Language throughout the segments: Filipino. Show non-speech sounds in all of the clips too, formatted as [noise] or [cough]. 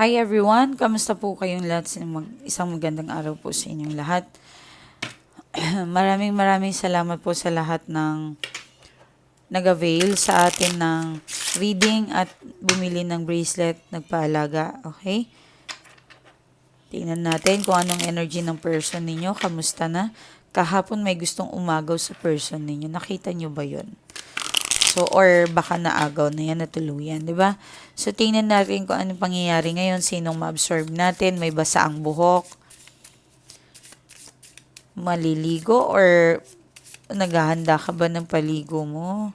Hi everyone! Kamusta po kayong lahat? Isang magandang araw po sa inyong lahat. [clears throat] maraming maraming salamat po sa lahat ng nag-avail sa atin ng reading at bumili ng bracelet, nagpaalaga. Okay? Tingnan natin kung anong energy ng person ninyo. Kamusta na? Kahapon may gustong umagaw sa person ninyo. Nakita nyo ba yon? So, or baka naagaw na yan, natuluyan, di ba? So, tingnan natin kung anong pangyayari ngayon, sinong ma-absorb natin, may basa ang buhok, maliligo, or naghahanda ka ba ng paligo mo?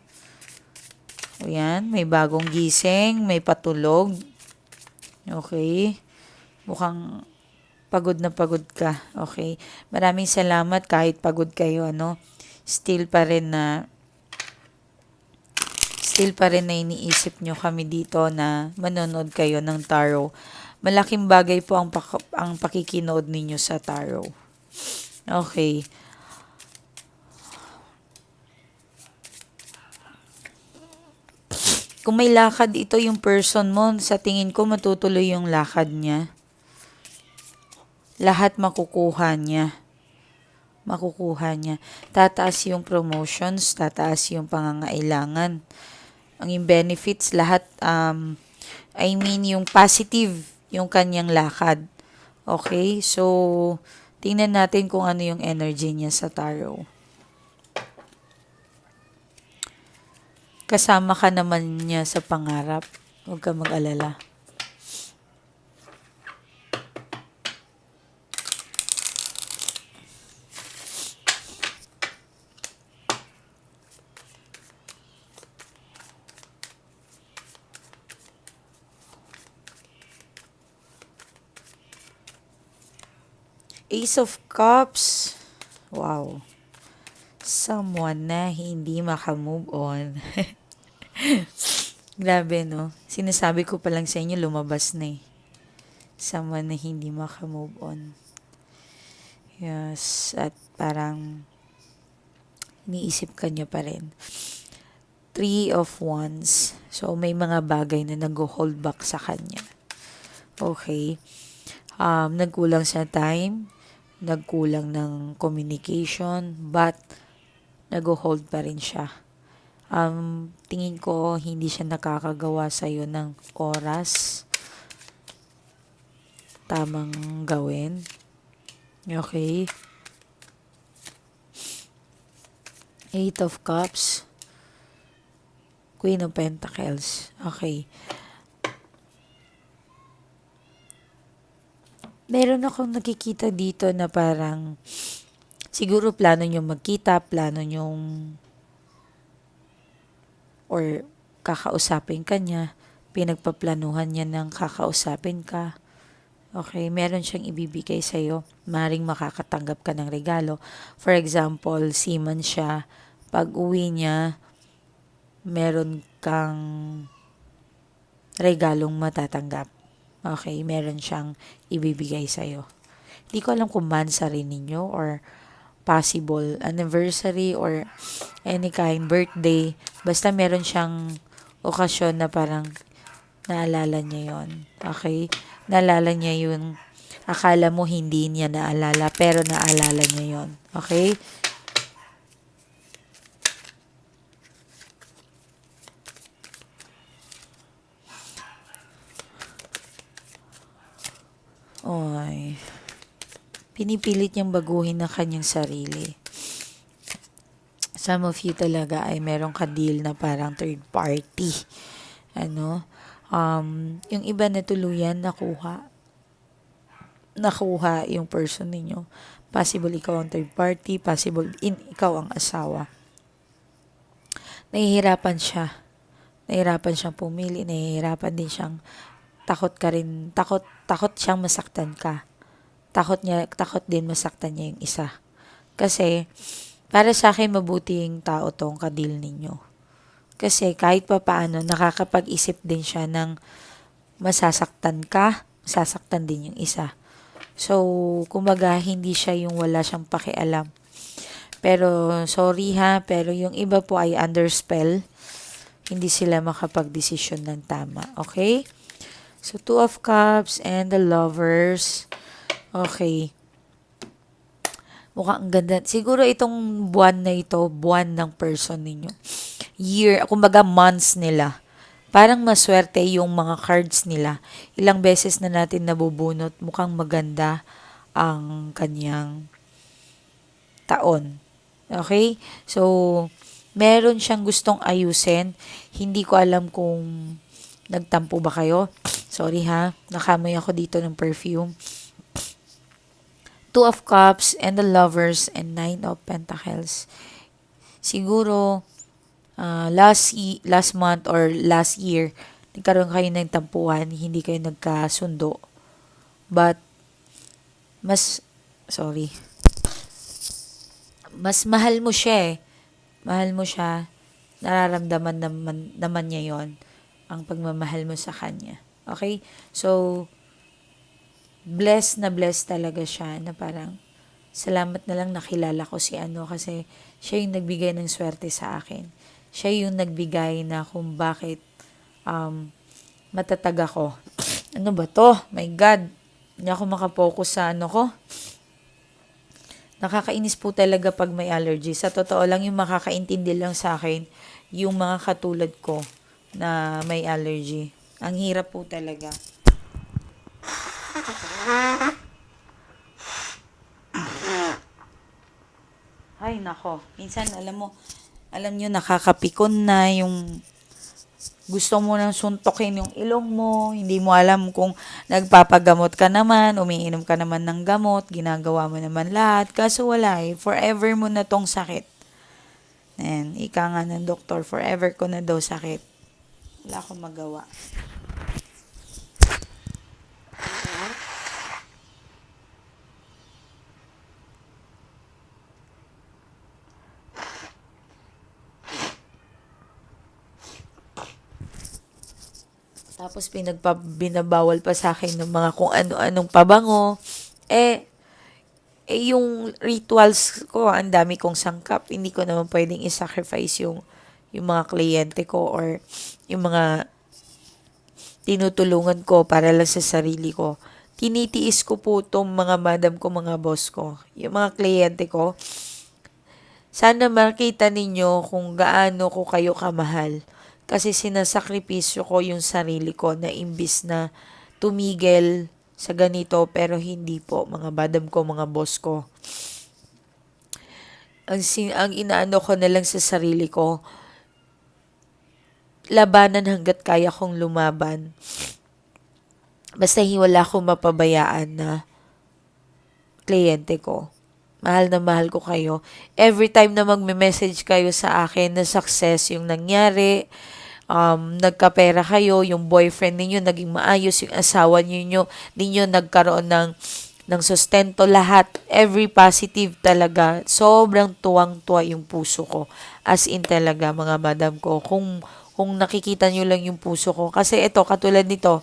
O may bagong gising, may patulog. Okay. Mukhang pagod na pagod ka. Okay. Maraming salamat kahit pagod kayo, ano. Still pa rin na still pa rin na iniisip nyo kami dito na manonood kayo ng tarot. Malaking bagay po ang, pak- ang pakikinood ninyo sa tarot. Okay. Kung may lakad ito yung person mo, sa tingin ko matutuloy yung lakad niya. Lahat makukuha niya. Makukuha niya. Tataas yung promotions, tataas yung pangangailangan ang yung benefits, lahat, um, I mean, yung positive, yung kanyang lakad. Okay? So, tingnan natin kung ano yung energy niya sa tarot. Kasama ka naman niya sa pangarap. Huwag ka mag-alala. Ace of Cups. Wow. Someone na hindi makamove on. [laughs] Grabe, no? Sinasabi ko pa lang sa inyo, lumabas na eh. Someone na hindi makamove on. Yes, at parang iniisip ka niya pa rin. Three of Wands. So, may mga bagay na nag-hold back sa kanya. Okay. Um, nagkulang sa time, nagkulang ng communication, but nag-hold pa rin siya. Um, tingin ko hindi siya nakakagawa sa iyo ng oras tamang gawin. Okay. Eight of Cups. Queen of Pentacles. Okay. Meron akong nakikita dito na parang siguro plano nyo magkita, plano nyo or kakausapin ka niya, pinagpaplanuhan niya ng kakausapin ka. Okay, meron siyang ibibigay sa iyo. Maring makakatanggap ka ng regalo. For example, seaman siya. Pag uwi niya, meron kang regalong matatanggap. Okay, meron siyang ibibigay sa'yo. Hindi ko alam kung mansa rin ninyo or possible anniversary or any kind, birthday. Basta meron siyang okasyon na parang naalala niya yon Okay? Naalala niya yung akala mo hindi niya naalala pero naalala niya yon Okay? Oy. Pinipilit niyang baguhin ang kanyang sarili. Some of you talaga ay meron ka deal na parang third party. Ano? Um, yung iba na tuluyan nakuha. Nakuha yung person ninyo. Possible ikaw ang third party, possible in ikaw ang asawa. Nahihirapan siya. Nahihirapan siyang pumili, nahihirapan din siyang takot ka rin, takot, takot siyang masaktan ka. Takot niya, takot din masaktan niya yung isa. Kasi, para sa akin, mabuting tao tong kadil ninyo. Kasi kahit pa paano, nakakapag-isip din siya ng masasaktan ka, masasaktan din yung isa. So, kumbaga, hindi siya yung wala siyang pakialam. Pero, sorry ha, pero yung iba po ay under spell. Hindi sila makapag-desisyon ng tama. Okay? So, Two of Cups and the Lovers. Okay. Mukhang ang ganda. Siguro itong buwan na ito, buwan ng person ninyo. Year, kumbaga months nila. Parang maswerte yung mga cards nila. Ilang beses na natin nabubunot. Mukhang maganda ang kanyang taon. Okay? So, meron siyang gustong ayusin. Hindi ko alam kung nagtampo ba kayo. Sorry ha. Nakamoy ako dito ng perfume. Two of Cups and the Lovers and Nine of Pentacles. Siguro, uh, last, y- last month or last year, nagkaroon kayo ng tampuhan, hindi kayo nagkasundo. But, mas, sorry, mas mahal mo siya eh. Mahal mo siya. Nararamdaman naman, naman niya yon ang pagmamahal mo sa kanya. Okay? So, blessed na blessed talaga siya na parang salamat na lang nakilala ko si ano kasi siya yung nagbigay ng swerte sa akin. Siya yung nagbigay na kung bakit um, matatag ako. [clears throat] Ano ba to? My God. Hindi ako makapokus sa ano ko. Nakakainis po talaga pag may allergy. Sa totoo lang, yung makakaintindi lang sa akin, yung mga katulad ko na may allergy. Ang hirap po talaga. Ay, nako. Minsan, alam mo, alam nyo, nakakapikon na yung gusto mo nang suntokin yung ilong mo, hindi mo alam kung nagpapagamot ka naman, umiinom ka naman ng gamot, ginagawa mo naman lahat, kaso wala eh, forever mo na tong sakit. And, ika nga ng doktor, forever ko na daw sakit. Wala akong magawa. Tapos pinagpa, binabawal pa sa akin ng mga kung ano-anong pabango. Eh, eh yung rituals ko, ang dami kong sangkap. Hindi ko naman pwedeng i-sacrifice yung, yung mga kliyente ko or yung mga tinutulungan ko para lang sa sarili ko. Tinitiis ko po itong mga madam ko, mga boss ko. Yung mga kliyente ko, sana makita ninyo kung gaano ko kayo kamahal kasi sinasakripisyo ko yung sarili ko na imbis na tumigil sa ganito pero hindi po mga badam ko, mga boss ko. Ang, sin- ang inaano ko na lang sa sarili ko, labanan hanggat kaya kong lumaban. Basta wala akong mapabayaan na kliyente ko. Mahal na mahal ko kayo. Every time na magme-message kayo sa akin na success yung nangyari, um, nagkapera kayo, yung boyfriend ninyo naging maayos, yung asawa ninyo, ninyo nagkaroon ng ng sustento lahat, every positive talaga. Sobrang tuwang-tuwa yung puso ko. As in talaga, mga madam ko. Kung, kung nakikita nyo lang yung puso ko. Kasi ito, katulad nito,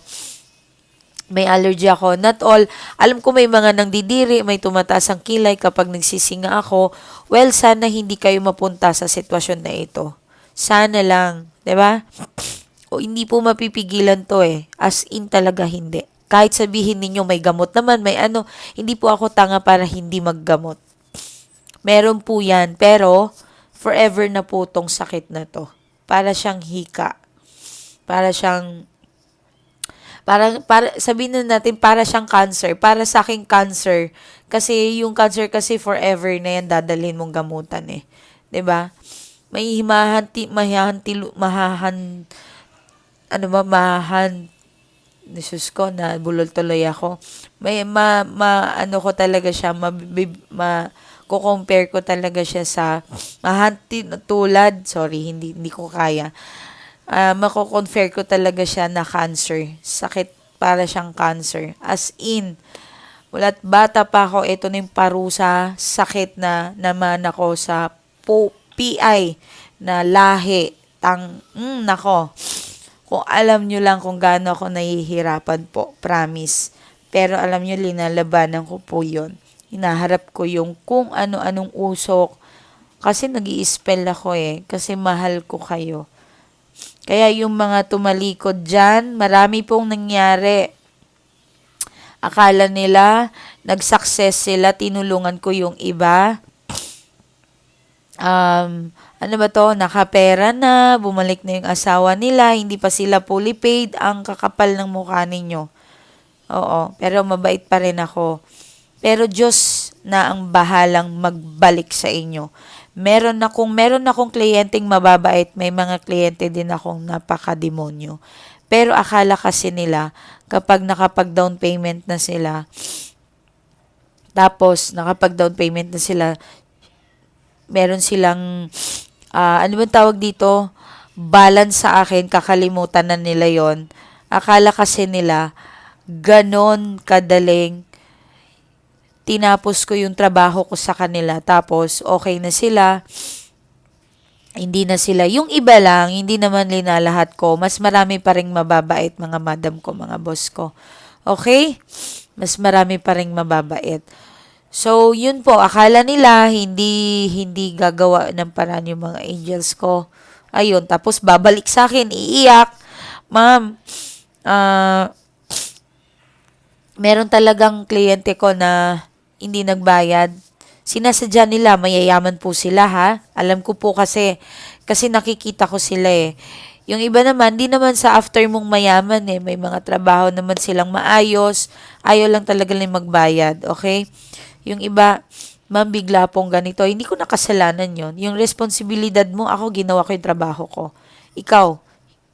may allergy ako. Not all. Alam ko may mga nangdidiri, may tumataas ang kilay kapag nagsisinga ako. Well, sana hindi kayo mapunta sa sitwasyon na ito. Sana lang. ba? O hindi po mapipigilan to eh. As in talaga hindi. Kahit sabihin ninyo may gamot naman, may ano, hindi po ako tanga para hindi maggamot. Meron po yan, pero forever na po tong sakit na to. Para siyang hika. Para siyang para para sabihin na natin para siyang cancer, para sa akin cancer kasi yung cancer kasi forever na yan dadalhin mong gamutan eh. 'Di ba? May mahanti mahahanti mahahan ano ba mahan Jesus ko na bulol tuloy ako. May ma, ma ano ko talaga siya ma, ma ko compare ko talaga siya sa mahanti tulad sorry hindi hindi ko kaya uh, mako-confer ko talaga siya na cancer. Sakit para siyang cancer. As in, wala't bata pa ako, ito na yung parusa, sakit na naman ako sa po, PI na lahi. Tang, mm, nako. Kung alam nyo lang kung gaano ako nahihirapan po, promise. Pero alam nyo, linalabanan ko po yon Hinaharap ko yung kung ano-anong usok. Kasi nag spell ako eh. Kasi mahal ko kayo Kaya yung mga tumalikod dyan, marami pong nangyari. Akala nila, nag-success sila, tinulungan ko yung iba. Um, ano ba to, nakapera na, bumalik na yung asawa nila, hindi pa sila fully paid, ang kakapal ng mukha ninyo. Oo, pero mabait pa rin ako. Pero Diyos na ang bahalang magbalik sa inyo. Meron na kung meron akong kliyenteng mababait, may mga kliyente din akong napakademonyo. Pero akala kasi nila kapag nakapag-down payment na sila, tapos nakapag-down payment na sila, meron silang ah, ano ba tawag dito? Balance sa akin, kakalimutan na nila 'yon. Akala kasi nila ganon kadaling tinapos ko yung trabaho ko sa kanila. Tapos okay na sila. Hindi na sila. Yung iba lang hindi naman linalahat ko. Mas marami pa ring mababait mga madam ko mga boss ko. Okay? Mas marami pa ring mababait. So yun po. Akala nila hindi hindi gagawa ng paraan yung mga angels ko. Ayun tapos babalik sa akin iiyak. Ma'am ah meron talagang kliyente ko na hindi nagbayad. Sinasadya nila, mayayaman po sila ha. Alam ko po kasi, kasi nakikita ko sila eh. Yung iba naman, di naman sa after mong mayaman eh. May mga trabaho naman silang maayos. Ayaw lang talaga lang magbayad, okay? Yung iba, ma'am, pong ganito. Hindi ko nakasalanan yon Yung responsibilidad mo, ako ginawa ko yung trabaho ko. Ikaw,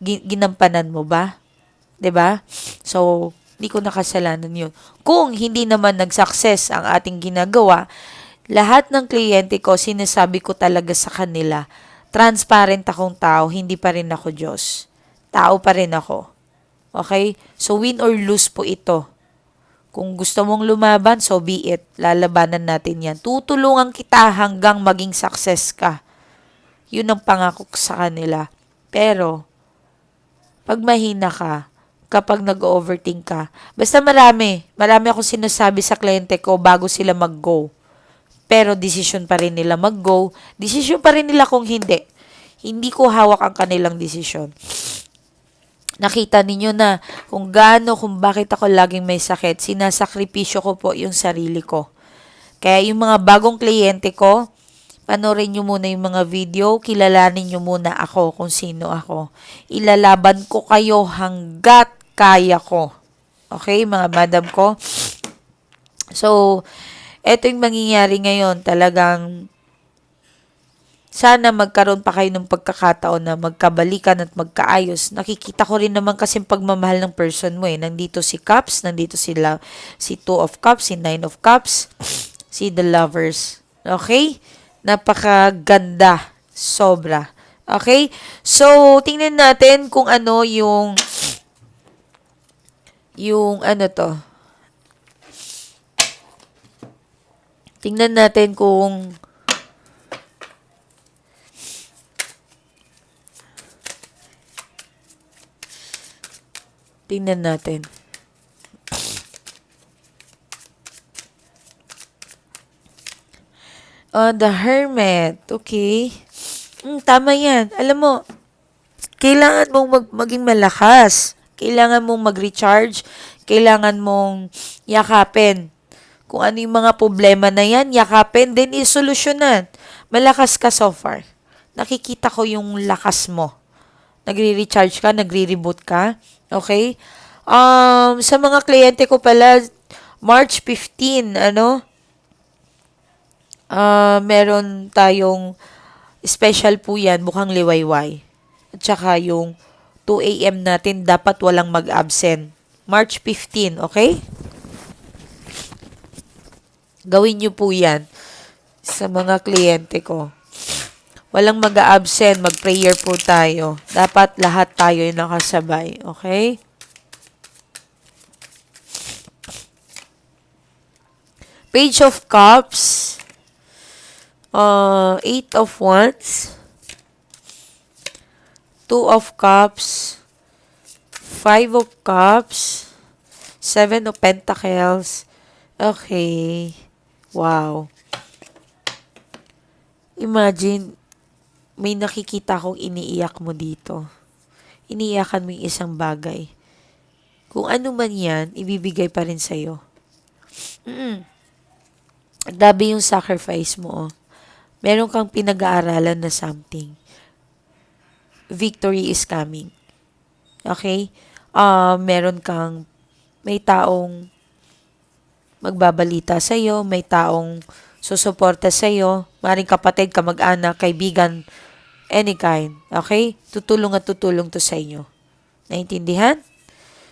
gi- ginampanan mo ba? ba? So, hindi ko nakasalanan yun. Kung hindi naman nag-success ang ating ginagawa, lahat ng kliyente ko, sinasabi ko talaga sa kanila, transparent akong tao, hindi pa rin ako Diyos. Tao pa rin ako. Okay? So, win or lose po ito. Kung gusto mong lumaban, so be it. Lalabanan natin yan. Tutulungan kita hanggang maging success ka. Yun ang pangako ko sa kanila. Pero, pag mahina ka, kapag nag-overthink ka. Basta marami. Marami akong sinasabi sa kliyente ko bago sila mag-go. Pero decision pa rin nila mag-go. Decision pa rin nila kung hindi. Hindi ko hawak ang kanilang decision. Nakita ninyo na kung gaano, kung bakit ako laging may sakit. Sinasakripisyo ko po yung sarili ko. Kaya yung mga bagong kliyente ko, panoorin nyo muna yung mga video, kilalanin nyo muna ako kung sino ako. Ilalaban ko kayo hanggat kaya ko. Okay, mga madam ko? So, eto yung mangyayari ngayon. Talagang, sana magkaroon pa kayo ng pagkakataon na magkabalikan at magkaayos. Nakikita ko rin naman kasi pagmamahal ng person mo eh. Nandito si Cups, nandito sila, si Two of Cups, si Nine of Cups, si The Lovers. Okay? Napakaganda. Sobra. Okay? So, tingnan natin kung ano yung yung ano to. Tingnan natin kung Tingnan natin. Oh, the Hermit. Okay. Mm, tama yan. Alam mo, kailangan mong mag- maging malakas. Kailangan mong mag-recharge. Kailangan mong yakapin. Kung ano yung mga problema na yan, yakapin, then isolusyonan. Malakas ka so far. Nakikita ko yung lakas mo. Nagre-recharge ka, nagre-reboot ka. Okay? Um, sa mga kliyente ko pala, March 15, ano? Ah, meron tayong special po yan, mukhang liwayway. At saka yung 2 a.m. natin, dapat walang mag-absent. March 15, okay? Gawin nyo po yan sa mga kliyente ko. Walang mag-absent, mag-prayer po tayo. Dapat lahat tayo yung nakasabay, okay? Page of Cups. Uh, Eight of Wands. Two of Cups. Five of Cups. Seven of Pentacles. Okay. Wow. Imagine, may nakikita akong iniiyak mo dito. iniyakan mo yung isang bagay. Kung ano man yan, ibibigay pa rin sa'yo. Mm Grabe yung sacrifice mo, oh. Meron kang pinag-aaralan na something. Victory is coming. Okay? Ah, meron kang, may taong magbabalita sa'yo, may taong susuporta sa'yo, maring kapatid, kamag-anak, kaibigan, any kind. Okay? Tutulong at tutulong to sa inyo. Naintindihan?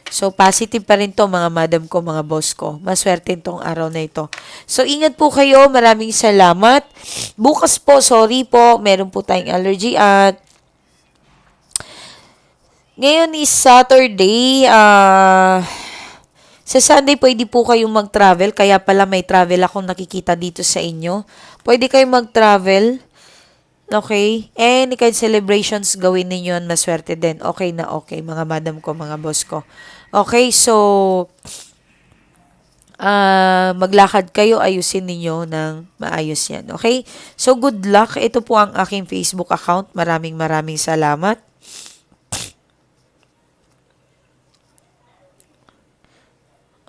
So, positive pa rin to mga madam ko, mga boss ko. Maswerte tong araw na ito. So, ingat po kayo. Maraming salamat. Bukas po, sorry po, meron po tayong allergy at ngayon is Saturday. Ah... sa Sunday, pwede po kayong mag-travel. Kaya pala may travel akong nakikita dito sa inyo. Pwede kayong mag-travel. Okay? Any kind celebrations gawin ninyo yan, maswerte din. Okay na okay, mga madam ko, mga boss ko. Okay, so, ah maglakad kayo, ayusin ninyo ng maayos yan. Okay? So, good luck. Ito po ang aking Facebook account. Maraming maraming salamat.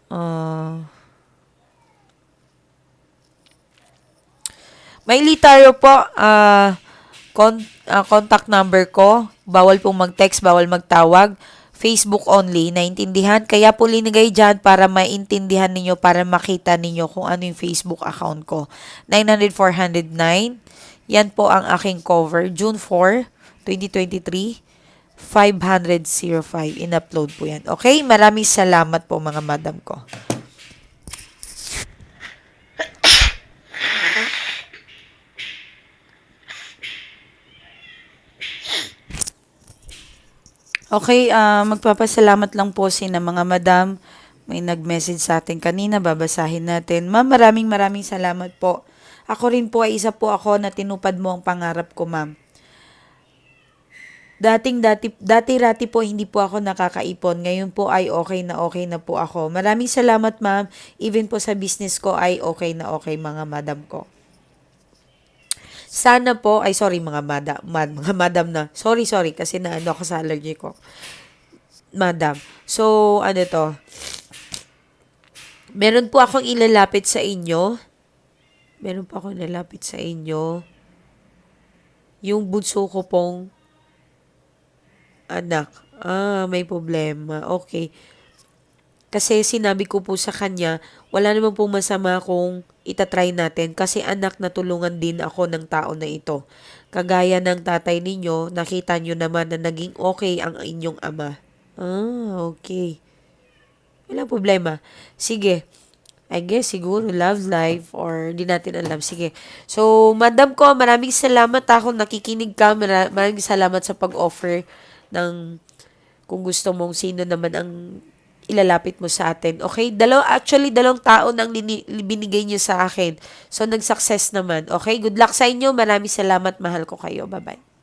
Ah... May tayo po, ah, con- ah, contact number ko. Bawal pong mag-text, bawal magtawag. Facebook only, naintindihan. Kaya po linigay dyan para maintindihan ninyo, para makita ninyo kung ano yung Facebook account ko. 900-409. Yan po ang aking cover. June 4, 2023. 500.05. In-upload po yan. Okay? Maraming salamat po mga madam ko. Okay, ah magpapasalamat lang po si na mga madam. May nag-message sa atin kanina, babasahin natin. Ma'am, maraming maraming salamat po. Ako rin po ay isa po ako na tinupad mo ang pangarap ko, ma'am. Dating dati dati-rati po hindi po ako nakakaipon. Ngayon po ay okay na okay na po ako. Maraming salamat, ma'am. Even po sa business ko ay okay na okay mga madam ko. Sana po, ay sorry mga madam, mad, mga [laughs] madam na. Sorry, sorry kasi naano ako sa allergy ko. Madam. So, ano to? Meron po akong ilalapit sa inyo. Meron po akong ilalapit sa inyo. Yung bunso ko pong anak. Ah, may problema. Okay. Kasi sinabi ko po sa kanya, wala naman pong masama kung itatry natin kasi anak na tulungan din ako ng tao na ito. Kagaya ng tatay ninyo, nakita nyo naman na naging okay ang inyong ama. Ah, okay. Walang problema. Sige. I guess siguro love life or di natin alam. Sige. So, madam ko, maraming salamat ako nakikinig ka. Mara- Maraming salamat sa pag-offer ng kung gusto mong sino naman ang ilalapit mo sa atin. Okay? Dalaw, actually, dalawang tao nang lini, binigay niyo sa akin. So, nag-success naman. Okay? Good luck sa inyo. Maraming salamat. Mahal ko kayo. Bye-bye.